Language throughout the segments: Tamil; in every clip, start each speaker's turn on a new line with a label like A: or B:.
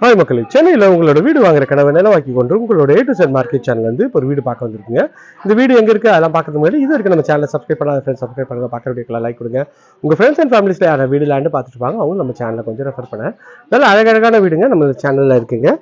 A: ஹாய் மக்களே. சென்னையில் உங்களோட வீடு வாங்குற கனவை நிலவாக்கி கொண்டு உங்களோட A to Z market channel வந்து இப்போ ஒரு வீடு பார்க்க வந்திருக்குங்க. இந்த வீடு எங்கே இருக்குது அதெல்லாம் பார்க்கறது முன்னாடி இது வரைக்கும் நம்ம சேனலை சப்ஸ்கிரைப் பண்ணாத ஃப்ரெண்ட்ஸ் சப்ஸ்கிரைப் பண்ணுங்க. பார்க்குற வீடியோக்கெல்லாம் லைக் கொடுங்க. உங்கள் ஃப்ரெண்ட்ஸ் அண்ட் ஃபேமிலிஸில் யாரை வீடு லேண்டு பார்த்துட்டு அவங்க நம்ம சேனலில் கொஞ்சம் ரெஃபர் பண்ண. நல்ல அழகழகான வீடுங்க நம்ம சேனலில் இருக்குங்க.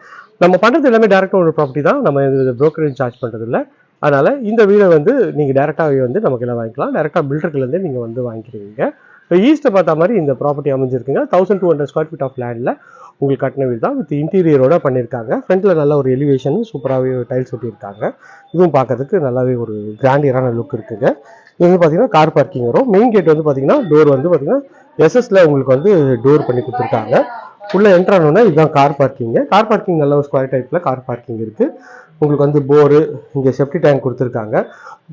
A: நம்ம பண்ணுறது எல்லாமே டேரெக்டாக ஒரு ப்ராப்பர்ட்டி தான். நம்ம இது ப்ரோக்கரேஜ் சார்ஜ் பண்ணுறது இல்லை. அதனால் இந்த வீடை வந்து நீங்கள் டேரெக்டாகவே வந்து நமக்கு எல்லாம் வாங்கிக்கலாம். டேரெக்டாக பில்டர்கள்லேருந்து நீங்கள் வந்து வாங்கிக்கிறீங்க. இப்போ ஈஸ்ட்டை பார்த்த மாதிரி இந்த ப்ராப்பர்ட்டி அமைஞ்சிருக்குங்க. Thousand two hundred square feet of லேண்டில் உங்களுக்கு கட்டின வீடு தான். வித் இன்டீரியரோட பண்ணியிருக்காங்க ஃப்ரண்ட்டில் நல்ல ஒரு எலிவேஷன் சூப்பராகவே டைல்ஸ் ஒட்டியிருக்காங்க. இதுவும் பார்க்கறதுக்கு நல்லாவே ஒரு கிராண்டியரான லுக் இருக்குங்க. இது வந்து பார்த்தீங்கன்னா கார் பார்க்கிங் வரும் மெயின் கேட் வந்து பார்த்தீங்கன்னா டோர் வந்து பார்த்தீங்கன்னா எஸ்எஸ்ல உங்களுக்கு வந்து டோர் பண்ணி கொடுத்துருக்காங்க. உள்ளே என்ட்ரானோன்னா இதுதான் கார் பார்க்கிங்கு கார் பார்க்கிங் நல்ல ஒரு ஸ்கொயர் டைப்பில் கார் பார்க்கிங் இருக்கு. உங்களுக்கு வந்து போரு இங்கே செப்டி டேங்க் கொடுத்துருக்காங்க.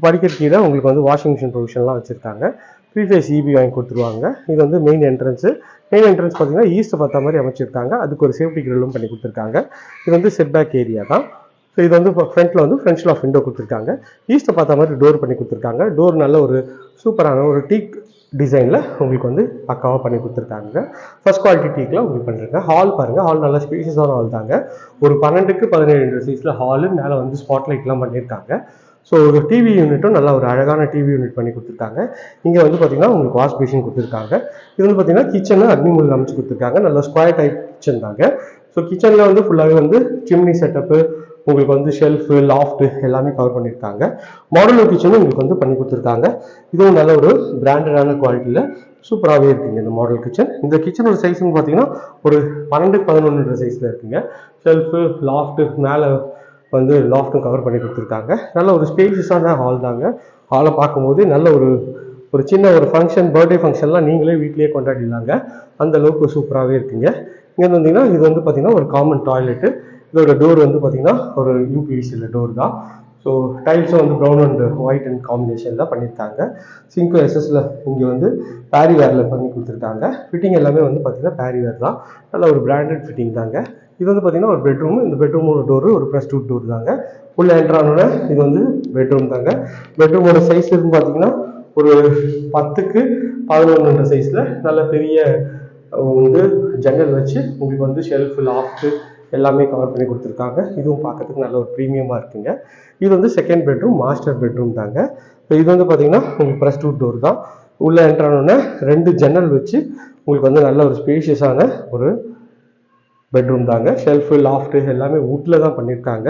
A: படிக்கட்டு கீழே உங்களுக்கு வந்து வாஷிங் மிஷின் ப்ரொவிஷன்லாம் வச்சுருக்காங்க. த்ரீ ஃபேஸ் இபி வாங்கி கொடுத்துருவாங்க. இது வந்து மெயின் என்ட்ரன்ஸு மெயின் என்ட்ரன்ஸ் பார்த்தீங்கன்னா ஈஸ்ட் பார்த்த மாதிரி அமைச்சிருக்காங்க. அதுக்கு ஒரு சேஃப்டி கிரில்லும் பண்ணி கொடுத்துருக்காங்க. இது வந்து செட் பேக் ஏரியா தான். ஸோ இது வந்து ஃப்ரண்ட்டில் வந்து ஃப்ரண்ட்ஸில் ஆஃப் விண்டோ கொடுத்துருக்காங்க. ஈஸ்ட்டை பார்த்த மாதிரி டோர் பண்ணி கொடுத்துருக்காங்க. டோர் நல்ல ஒரு சூப்பரான ஒரு டீக் டிசைனில் உங்களுக்கு வந்து பக்காவாக பண்ணி கொடுத்துருக்காங்க. ஃபர்ஸ்ட் குவாலிட்டி டீக்கில் உங்களுக்கு பண்ணிருக்காங்க. ஹால் பாருங்கள் ஹால் நல்லா ஸ்பேஷியஸான ஹால் தாங்க. ஒரு பன்னெண்டுக்கு பதினேழு சைஸில் ஹாலு மேலே வந்து ஸ்பாட் லைட்லாம் பண்ணியிருக்காங்க ஸோ ஒரு டிவி யூனிட்டும் நல்லா ஒரு அழகான டிவி யூனிட் பண்ணி கொடுத்துருக்காங்க. இங்கே வந்து பார்த்தீங்கன்னா உங்களுக்கு வாஷ் பேஷன் கொடுத்துருக்காங்க. இது வந்து பார்த்தீங்கன்னா கிச்சனு அக்னிமுல் அமைச்சு கொடுத்துருக்காங்க. நல்ல ஸ்கொயர் டைப் கிச்சன் தாங்க. ஸோ கிச்சனில் வந்து ஃபுல்லாகவே வந்து சிம்னி செட்டப்பு உங்களுக்கு வந்து ஷெல்ஃபு லாஃப்ட் எல்லாமே கவர் பண்ணியிருக்காங்க மாடலர் கிச்சனும் உங்களுக்கு வந்து பண்ணி கொடுத்துருக்காங்க. இதுவும் நல்ல ஒரு பிராண்டடான குவாலிட்டியில் சூப்பராகவே இருக்குங்க இந்த மாடல் கிச்சன் இந்த கிச்சனோட சைஸ்ன்னு பார்த்தீங்கன்னா ஒரு பன்னெண்டு பதினொன்று சைஸில் இருக்குங்க. ஷெல்ஃபு லாஃப்ட்டு மேலே வந்து லாஃப்ட்டும் கவர் பண்ணி கொடுத்துருக்காங்க. நல்ல ஒரு ஸ்பேசியஸான ஹால் தாங்க. ஹாலை பார்க்கும்போது நல்ல ஒரு ஒரு சின்ன ஒரு ஃபங்க்ஷன் பர்த்டே ஃபங்க்ஷன்லாம் நீங்களே வீட்லேயே கொண்டாடிடலாங்க. அந்த அளவுக்கு சூப்பராகவே இருக்குங்க. இங்கே வந்தீங்கன்னா இது வந்து பார்த்தீங்கன்னா ஒரு காமன் டாய்லெட்டு இதோட டோர் வந்து பார்த்தீங்கன்னா ஒரு யூபிவிசியில் டோர் தான். ஸோ டைல்ஸும் வந்து ப்ரௌன் அண்ட் ஒயிட் அண்ட் காம்பினேஷனில் பண்ணியிருக்காங்க. சிங்கு எஸ்எஸ்ல இங்கே வந்து பேரி வேரில் பண்ணி கொடுத்துருக்காங்க. ஃபிட்டிங் எல்லாமே வந்து பார்த்திங்கன்னா பேரிவேர் தான். நல்ல ஒரு பிராண்டட் ஃபிட்டிங் தாங்க. இது வந்து பார்த்தீங்கன்னா ஒரு பெட்ரூம் இந்த பெட்ரூமோட டோரு ஒரு ப்ரெஸ் டூ டோர் தாங்க. உள்ள என்ட்ரானோட இது வந்து பெட்ரூம் தாங்க. பெட்ரூமோட சைஸ் இருந்து பார்த்தீங்கன்னா ஒரு பத்துக்கு பதினொன்றுன்ற சைஸில் நல்ல பெரிய வந்து ஜன்னல் வச்சு உங்களுக்கு வந்து ஷெல்ஃப் லாஃப்ட்டு எல்லாமே கவர் பண்ணி கொடுத்துருக்காங்க. இதுவும் பார்க்கறதுக்கு நல்ல ஒரு ப்ரீமியமாக இருக்குங்க. இது வந்து செகண்ட் பெட்ரூம் மாஸ்டர் பெட்ரூம் தாங்க. இப்போ இது வந்து பார்த்தீங்கன்னா உங்களுக்கு ப்ரெஸ் டூ டோர் தான். உள்ளே என்ட்ரானோடனே ரெண்டு ஜன்னல் வச்சு உங்களுக்கு வந்து நல்ல ஒரு ஸ்பேஷியஸான ஒரு பெட்ரூம் தாங்க. ஷெல்ஃபு லாஃப்ட்டு எல்லாமே வுட்டில் தான் பண்ணியிருக்காங்க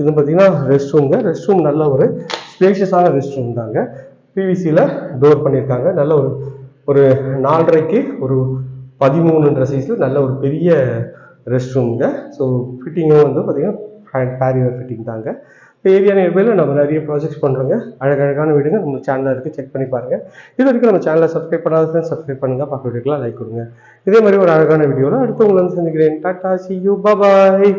A: இது பார்த்தீங்கன்னா ரெஸ்ட் ரூம்ங்க ரெஸ்ட் ரூம் நல்ல ஒரு ஸ்பேஷியஸான ரெஸ்ட் ரூம் தாங்க. பிவிசியில் டோர் பண்ணியிருக்காங்க நல்ல ஒரு ஒரு நாலரைக்கு ஒரு பதிமூணுன்ற சைஸில் நல்ல ஒரு பெரிய ரெஸ்ட் ரூம்ங்க ஸோ ஃபிட்டிங்கும் வந்து பார்த்திங்கன்னா பேரியர் ஃபிட்டிங் தாங்க. இப்போ ஏரியான நியர்பையில் நம்ம நிறைய ப்ராஜெக்ட்ஸ் பண்ணுறோங்க அழகழகான வீடுங்க. நம்ம சேனலில் இருக்குது செக் பண்ணி பாருங்கள் இது வரைக்கும் நம்ம சேனலை சப்ஸ்கிரைப் பண்ணாத சப்ஸ்கிரைப் பண்ணுங்கள் பக்க வீடியோக்கெலாம் லைக் கொடுங்க. இதே மாதிரி ஒரு அழகான வீடியோவில் அடுத்து உங்களை வந்து சந்திக்கிறேன். Tata C you bye